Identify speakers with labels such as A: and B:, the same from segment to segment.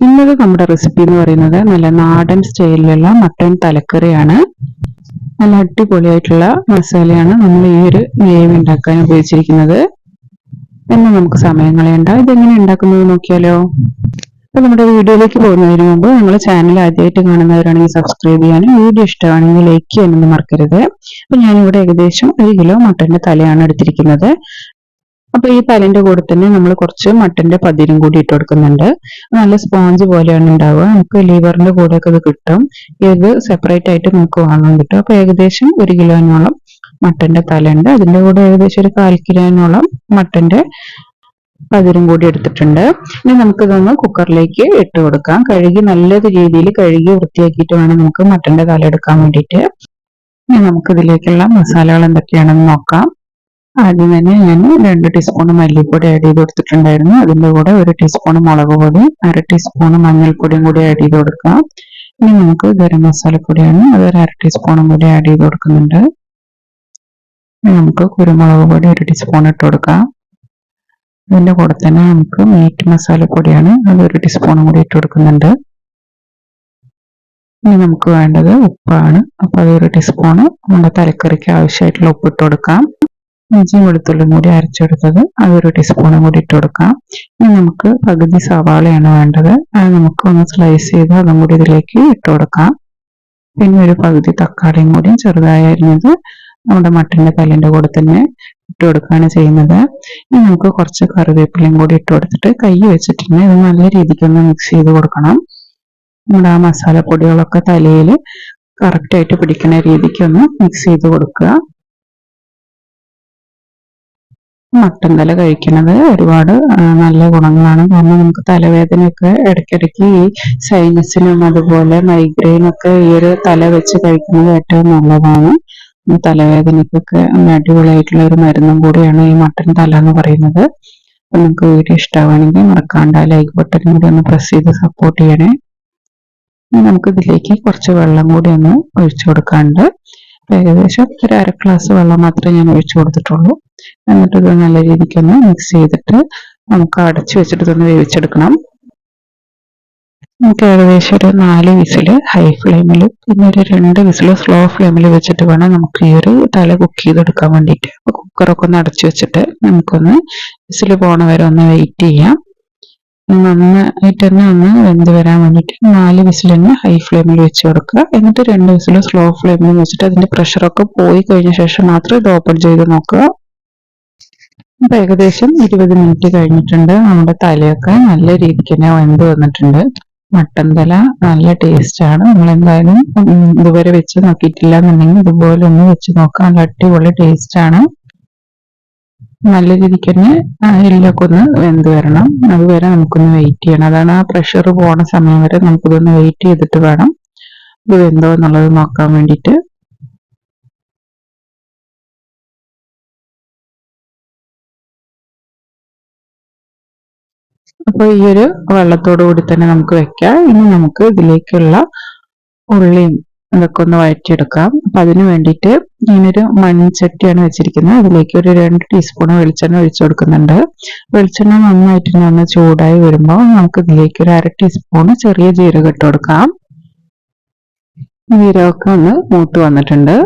A: ഇന്നത്തെ നമ്മുടെ റെസിപ്പി എന്ന് പറയുന്നത് നല്ല നാടൻ സ്റ്റൈലിലുള്ള മട്ടൻ തലക്കറിയാണ്. നല്ല അടിപൊളിയായിട്ടുള്ള മസാലയാണ് നമ്മൾ ഈ ഒരു ഗ്രേവി ഉണ്ടാക്കാൻ ഉപയോഗിച്ചിരിക്കുന്നത്. എന്ന് നമുക്ക് സമയം കളയണ്ട. ഇതെങ്ങനെ ഉണ്ടാക്കുന്നത് നോക്കിയാലോ? അപ്പൊ നമ്മുടെ വീഡിയോയിലേക്ക് പോകുന്നതിന് മുമ്പ് നിങ്ങൾ ചാനൽ ആദ്യമായിട്ട് കാണുന്നവരാണെങ്കിൽ സബ്സ്ക്രൈബ് ചെയ്യാനും വീഡിയോ ഇഷ്ടമാണെങ്കിൽ ലൈക്ക് ചെയ്യാനൊന്നും മറക്കരുത്. അപ്പൊ ഞാനിവിടെ ഏകദേശം ഒരു കിലോ മട്ടന്റെ തലയാണ് എടുത്തിരിക്കുന്നത്. അപ്പൊ ഈ തലന്റെ കൂടെ തന്നെ നമ്മൾ കുറച്ച് മട്ടന്റെ പതിരും കൂടി ഇട്ട് കൊടുക്കുന്നുണ്ട്. നല്ല സ്പോഞ്ച് പോലെയാണ് ഉണ്ടാവുക. നമുക്ക് ലിവറിന്റെ കൂടെ ഒക്കെ ഇത് കിട്ടും. ഇത് സെപ്പറേറ്റ് ആയിട്ട് നമുക്ക് വാങ്ങാൻ കിട്ടും. അപ്പൊ ഏകദേശം ഒരു കിലോനോളം മട്ടന്റെ തലയുണ്ട്. അതിന്റെ കൂടെ ഏകദേശം ഒരു കാൽ കിലോനോളം മട്ടന്റെ പതിരും കൂടി എടുത്തിട്ടുണ്ട്. ഇനി നമുക്കിതൊന്ന് കുക്കറിലേക്ക് ഇട്ട് കൊടുക്കാം. കഴുകി നല്ല രീതിയിൽ കഴുകി വൃത്തിയാക്കിയിട്ട് വേണം നമുക്ക് മട്ടന്റെ തല എടുക്കാൻ വേണ്ടിയിട്ട്. ഇനി നമുക്കിതിലേക്കുള്ള മസാലകൾ എന്തൊക്കെയാണെന്ന് നോക്കാം. ആദ്യം തന്നെ ഞാൻ രണ്ട് ടീസ്പൂൺ മല്ലിപ്പൊടി ആഡ് ചെയ്ത് കൊടുത്തിട്ടുണ്ടായിരുന്നു. അതിന്റെ കൂടെ ഒരു ടീസ്പൂൺ മുളക് പൊടി അര ടീസ്പൂൺ മഞ്ഞൾപ്പൊടിയും കൂടി ആഡ് ചെയ്ത് കൊടുക്കാം. ഇനി നമുക്ക് ഗരം മസാലപ്പൊടിയാണ് അത് ഒരു അര ടീസ്പൂണും കൂടി ആഡ് ചെയ്ത് കൊടുക്കുന്നുണ്ട്. നമുക്ക് കുരുമുളക് പൊടി ഒരു ടീസ്പൂൺ ഇട്ട് കൊടുക്കാം. അതിന്റെ കൂടെ തന്നെ നമുക്ക് മീറ്റ് മസാലപ്പൊടിയാണ് അത് ഒരു ടീസ്പൂണും കൂടി ഇട്ട് കൊടുക്കുന്നുണ്ട്. ഇനി നമുക്ക് വേണ്ടത് ഉപ്പാണ്. അപ്പോൾ അതൊരു ടീസ്പൂണ് നമ്മുടെ തലക്കറിക്ക് ആവശ്യമായിട്ടുള്ള ഉപ്പ് ഇട്ട് കൊടുക്കാം. ഇഞ്ചിയും വെളുത്തുള്ളിയും കൂടി അരച്ചെടുത്തത് അതൊരു ടീസ്പൂണും കൂടി ഇട്ട് കൊടുക്കാം ഇനി നമുക്ക് പകുതി സവാളയാണ് വേണ്ടത്. അത് നമുക്ക് ഒന്ന് സ്ലൈസ് ചെയ്ത് അതും കൂടി ഇതിലേക്ക് ഇട്ട് കൊടുക്കാം പിന്നെ ഒരു പകുതി തക്കാളിയും കൂടി ചെറുതായി അരിഞ്ഞത് നമ്മുടെ മട്ടന്റെ കല്ലിന്റെ കൂടെ തന്നെ ഇട്ട് കൊടുക്കുകയാണ് ചെയ്യുന്നത്. ഇനി നമുക്ക് കുറച്ച് കറിവേപ്പിലയും കൂടി ഇട്ട് കൊടുത്തിട്ട് കൈ വെച്ചിട്ടുണ്ട് ഇത് നല്ല രീതിക്ക് ഒന്ന് മിക്സ് ചെയ്ത് കൊടുക്കണം. നമ്മുടെ ആ മസാലപ്പൊടികളൊക്കെ തലയിൽ കറക്റ്റായിട്ട് പിടിക്കുന്ന രീതിക്കൊന്ന് മിക്സ് ചെയ്ത് കൊടുക്കുക. മട്ടൻ തല കഴിക്കുന്നത് ഒരുപാട് നല്ല ഗുണങ്ങളാണ്. കാരണം നമുക്ക് തലവേദനയൊക്കെ ഇടയ്ക്കിടയ്ക്ക് ഈ സൈനസിനും അതുപോലെ മൈഗ്രെയിനൊക്കെ ഈ ഒരു തല വെച്ച് കഴിക്കുന്നത് ഏറ്റവും നല്ലതാണ്. തലവേദനയ്ക്കൊക്കെ അടിപൊളിയായിട്ടുള്ള ഒരു മരുന്നും കൂടിയാണ് ഈ മട്ടൻ തല എന്ന് പറയുന്നത്. അപ്പൊ നിങ്ങൾക്ക് വീഡിയോ ഇഷ്ടമാണെങ്കിൽ മറക്കാണ്ട് ലൈക്ക് ബട്ടൺ കൂടി ഒന്ന് പ്രസ് ചെയ്ത് സപ്പോർട്ട് ചെയ്യണേ. നമുക്ക് ഇതിലേക്ക് കുറച്ച് വെള്ളം കൂടി ഒന്ന് ഒഴിച്ചു കൊടുക്കാണ്ട് ഏകദേശം ഒരു അര ഗ്ലാസ് വെള്ളം മാത്രമേ ഞാൻ ഒഴിച്ചു കൊടുത്തിട്ടുള്ളൂ. എന്നിട്ട് ഇത് നല്ല രീതിക്കൊന്ന് മിക്സ് ചെയ്തിട്ട് നമുക്ക് അടച്ചു വെച്ചിട്ട് ഇതൊന്ന് വേവിച്ചെടുക്കണം. നമുക്ക് ഏകദേശം ഒരു നാല് വിസിൽ ഹൈ ഫ്ലെയിമിൽ പിന്നെ ഒരു രണ്ട് വിസിൽ സ്ലോ ഫ്ലെയിമിൽ വെച്ചിട്ട് വേണം നമുക്ക് ഈ ഒരു തല കുക്ക് ചെയ്തെടുക്കാൻ വേണ്ടിയിട്ട്. കുക്കറൊക്കെ ഒന്ന് അടച്ചു വെച്ചിട്ട് നമുക്കൊന്ന് വിസിൽ പോണ വരെ ഒന്ന് വെയിറ്റ് ചെയ്യാം. നന്നായിട്ട് തന്നെ ഒന്ന് വെന്ത് വരാൻ വേണ്ടിയിട്ട് നാല് വിസിൽ തന്നെ ഹൈ ഫ്ലെയിമിൽ വെച്ച് കൊടുക്കുക. എന്നിട്ട് രണ്ട് വിസിൽ സ്ലോ ഫ്ലെയിമിൽ വെച്ചിട്ട് അതിന്റെ പ്രഷറൊക്കെ പോയി കഴിഞ്ഞ ശേഷം മാത്രം ഇത് ഓപ്പൺ ചെയ്ത് നോക്കുക. അപ്പൊ ഏകദേശം ഇരുപത് മിനിറ്റ് കഴിഞ്ഞിട്ടുണ്ട്. നമ്മുടെ തലയൊക്കെ നല്ല രീതിക്ക് തന്നെ വെന്ത് വന്നിട്ടുണ്ട്. മട്ടൻ തല നല്ല ടേസ്റ്റ് ആണ്. നമ്മൾ എന്തായാലും ഇതുവരെ വെച്ച് നോക്കിയിട്ടില്ല എന്നുണ്ടെങ്കിൽ ഇതുപോലെ ഒന്ന് വെച്ച് നോക്കാം നല്ല അടിപൊളി ടേസ്റ്റ് ആണ്. നല്ല രീതിക്ക് തന്നെ എല്ലൊക്കെ ഒന്ന് വെന്ത് വരണം. അതുവരെ നമുക്കൊന്ന് വെയിറ്റ് ചെയ്യണം. അതാണ് ആ പ്രഷർ പോണ സമയം വരെ നമുക്കിതൊന്ന് വെയിറ്റ് ചെയ്തിട്ട് വേണം. ഇത് വെന്തോ എന്നുള്ളത് നോക്കാൻ വേണ്ടിയിട്ട്. അപ്പൊ ഈയൊരു വെള്ളത്തോടു കൂടി തന്നെ നമുക്ക് വെക്കാം. ഇനി നമുക്ക് ഇതിലേക്കുള്ള ഉള്ളിയും അതൊക്കെ ഒന്ന് വഴറ്റിയെടുക്കാം. അപ്പൊ അതിന് വേണ്ടിയിട്ട് ഞാനൊരു മൺചട്ടിയാണ് വെച്ചിരിക്കുന്നത്. അതിലേക്ക് ഒരു രണ്ട് ടീസ്പൂൺ വെളിച്ചെണ്ണ ഒഴിച്ചു കൊടുക്കുന്നുണ്ട്. വെളിച്ചെണ്ണ നന്നായിട്ട് ഒന്ന് ചൂടായി വരുമ്പോൾ നമുക്ക് ഇതിലേക്ക് ഒരു അര ടീസ്പൂൺ ചെറിയ ജീരകം ഇട്ട് കൊടുക്കാം. ജീരകമൊക്കെ ഒന്ന് മൂത്ത് വന്നിട്ടുണ്ട്.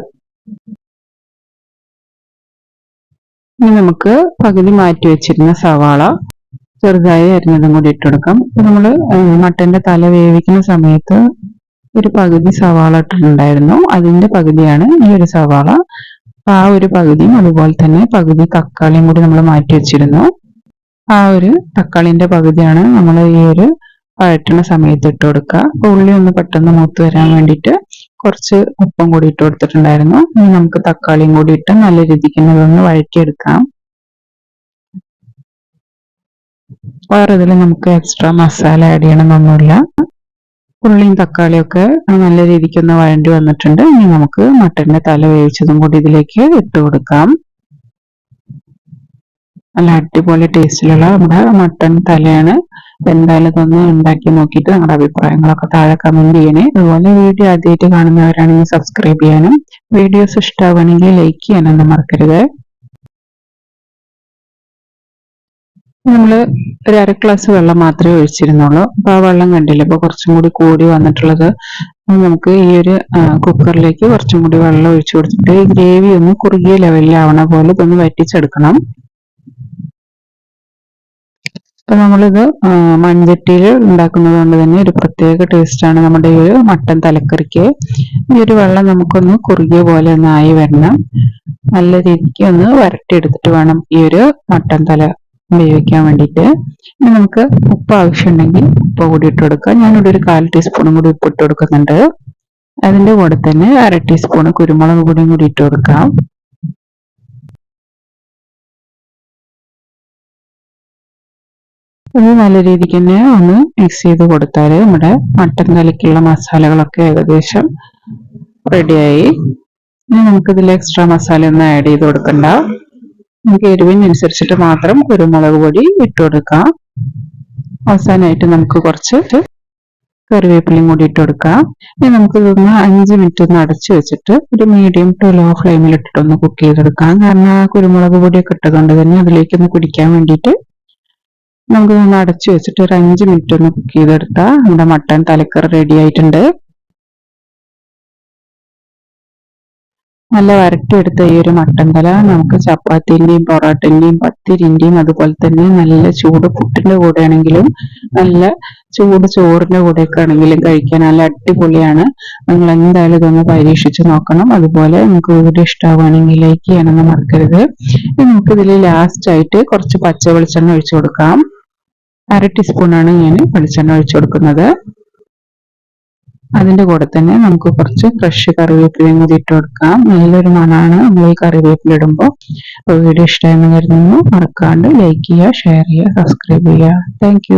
A: ഇനി നമുക്ക് പകുതി മാറ്റി വെച്ചിരുന്ന സവാള ചെറുതായി അരിഞ്ഞതും കൂടി ഇട്ട് കൊടുക്കാം. ഇപ്പൊ നമ്മൾ മട്ടന്റെ തല വേവിക്കുന്ന സമയത്ത് ഒരു പകുതി സവാള ഇട്ടിട്ടുണ്ടായിരുന്നു. അതിന്റെ പകുതിയാണ് ഈ ഒരു സവാള. ആ ഒരു പകുതിയും അതുപോലെ തന്നെ പകുതി തക്കാളിയും കൂടി നമ്മൾ മാറ്റി വെച്ചിരുന്നു. ആ ഒരു തക്കാളിന്റെ പകുതിയാണ് നമ്മൾ ഈ ഒരു വഴറ്റണ സമയത്ത് ഇട്ട് കൊടുക്കുക. അപ്പൊ ഉള്ളി ഒന്ന് പെട്ടെന്ന് മൂത്ത് വരാൻ വേണ്ടിയിട്ട് കുറച്ച് ഉപ്പും കൂടി ഇട്ട് കൊടുത്തിട്ടുണ്ടായിരുന്നു. ഇനി നമുക്ക് തക്കാളിയും കൂടി ഇട്ട് നല്ല രീതിക്ക് ഇതൊന്ന് വഴറ്റിയെടുക്കാം. വേറെ ഇതിൽ നമുക്ക് എക്സ്ട്രാ മസാല ആഡ് ചെയ്യണമെന്നൊന്നുമില്ല ഉള്ളിയും തക്കാളിയൊക്കെ നല്ല രീതിക്ക് ഒന്ന് വഴണ്ടി വന്നിട്ടുണ്ട്. ഇനി നമുക്ക് മട്ടന്റെ തല വേവിച്ചതും കൂടി ഇതിലേക്ക് ഇട്ട് കൊടുക്കാം. നല്ല അടിപൊളി ടേസ്റ്റിലുള്ള നമ്മുടെ മട്ടൺ തലയാണ്. എന്തായാലും ഇതൊന്ന് ഉണ്ടാക്കി നോക്കിയിട്ട് നിങ്ങളുടെ അഭിപ്രായങ്ങളൊക്കെ താഴെ കമന്റ് ചെയ്യണേ. അതുപോലെ വീഡിയോ ആദ്യമായിട്ട് കാണുന്നവരാണെങ്കിൽ സബ്സ്ക്രൈബ് ചെയ്യാനും വീഡിയോസ് ഇഷ്ടമാവുകയാണെങ്കിൽ ലൈക്ക് ചെയ്യാനൊന്നും മറക്കരുത്. നമ്മൾ ഒരു അര ഗ്ലാസ് വെള്ളം മാത്രമേ ഒഴിച്ചിരുന്നുള്ളൂ. അപ്പൊ ആ വെള്ളം കണ്ടില്ല? അപ്പൊ കുറച്ചും കൂടി കൂടി വന്നിട്ടുള്ളത്. നമുക്ക് ഈ ഒരു കുക്കറിലേക്ക് കുറച്ചും കൂടി വെള്ളം ഒഴിച്ചു കൊടുത്തിട്ട് ഈ ഗ്രേവി ഒന്ന് കുറുകിയ ലെവലിലാവണ പോലെ ഇതൊന്ന് വറ്റിച്ചെടുക്കണം. അപ്പൊ നമ്മളിത് മൺചട്ടിയിൽ ഉണ്ടാക്കുന്നത് കൊണ്ട് തന്നെ ഒരു പ്രത്യേക ടേസ്റ്റാണ് നമ്മുടെ ഈ ഒരു മട്ടൻ തലക്കറിക്ക്. ഈ ഒരു വെള്ളം നമുക്കൊന്ന് കുറുകിയ പോലെ ഒന്ന് ആയി വരണം. നല്ല രീതിക്ക് ഒന്ന് വരട്ടിയെടുത്തിട്ട് വേണം ഈ ഒരു മട്ടൻ തല വേവിക്കാൻ വേണ്ടിയിട്ട് ഇനി നമുക്ക് ഉപ്പ് ആവശ്യമുണ്ടെങ്കിൽ ഉപ്പ് കൂടി ഇട്ട് കൊടുക്കാം ഞാനിവിടെ ഒരു കാൽ ടീസ്പൂണും കൂടി ഉപ്പ് ഇട്ട് കൊടുക്കുന്നുണ്ട്. അതിന്റെ കൂടെ തന്നെ അര ടീസ്പൂൺ കുരുമുളക് പൊടിയും കൂടി ഇട്ട് കൊടുക്കാം. ഇത് നല്ല രീതിക്ക് തന്നെ ഒന്ന് മിക്സ് ചെയ്ത് കൊടുത്താൽ നമ്മുടെ മട്ടൻ കലക്കുള്ള മസാലകളൊക്കെ ഏകദേശം റെഡിയായി ഇനി നമുക്കിതിൽ എക്സ്ട്രാ മസാല ഒന്നും ആഡ് ചെയ്ത് കൊടുക്കണ്ട. നമുക്ക് എരിവിനനുസരിച്ചിട്ട് മാത്രം കുരുമുളക് പൊടി ഇട്ട് കൊടുക്കാം അവസാനമായിട്ട് നമുക്ക് കുറച്ച് കറിവേപ്പിലയും കൂടി ഇട്ട് കൊടുക്കാം ഇനി നമുക്ക് ഇതൊന്ന് അഞ്ച് മിനിറ്റ് ഒന്ന് അടച്ചു വെച്ചിട്ട് ഒരു മീഡിയം ടു ലോ ഫ്ലെയിമിൽ ഇട്ടിട്ട് ഒന്ന് കുക്ക് ചെയ്തെടുക്കാം. കാരണം ആ കുരുമുളക് പൊടിയൊക്കെ ഇട്ടതുകൊണ്ട് തന്നെ അതിലേക്കൊന്ന് കുടിക്കാൻ വേണ്ടിയിട്ട് നമുക്ക് ഒന്ന് അടച്ചു വെച്ചിട്ട് ഒരു അഞ്ച് മിനിറ്റ് ഒന്ന് കുക്ക് ചെയ്തെടുത്താൽ നമ്മുടെ മട്ടൻ തലക്കറി റെഡി ആയിട്ടുണ്ട്. നല്ല വരട്ടിയെടുത്ത ഈ ഒരു മട്ടൻ തല നമുക്ക് ചപ്പാത്തിന്റെയും പൊറോട്ടന്റെയും പത്തിരിന്റെയും അതുപോലെ തന്നെ നല്ല ചൂട് പുട്ടിന്റെ കൂടെ ആണെങ്കിലും നല്ല ചൂട് ചോറിന്റെ കൂടെയൊക്കെ ആണെങ്കിലും കഴിക്കാൻ നല്ല അടിപൊളിയാണ്. നിങ്ങൾ എന്തായാലും ഇതൊന്ന് പരീക്ഷിച്ച് നോക്കണം. അതുപോലെ നിങ്ങൾക്ക് വീഡിയോ ഇഷ്ടമാവുകയാണെങ്കിൽ ലൈക്ക് ചെയ്യണമെന്ന് മറക്കരുത്. നമുക്ക് ഇതിൽ ലാസ്റ്റ് ആയിട്ട് കുറച്ച് പച്ച വെളിച്ചെണ്ണ ഒഴിച്ചു കൊടുക്കാം. അര ടീസ്പൂണാണ് ഞാൻ വെളിച്ചെണ്ണ ഒഴിച്ചു കൊടുക്കുന്നത്. അതിന്റെ കൂടെ തന്നെ നമുക്ക് കുറച്ച് ഫ്രഷ് കറിവേപ്പിലയും കൂടി ഇട്ട് കൊടുക്കാം. നല്ലൊരു മണമാണ്. നമ്മൾ ഈ കറിവേപ്പില ഇടുമ്പോൾ വീഡിയോ ഇഷ്ടമായെന്ന് കരുതുന്നു. മറക്കാണ്ട് ലൈക്ക് ചെയ്യുക ഷെയർ ചെയ്യുക സബ്സ്ക്രൈബ് ചെയ്യുക. താങ്ക്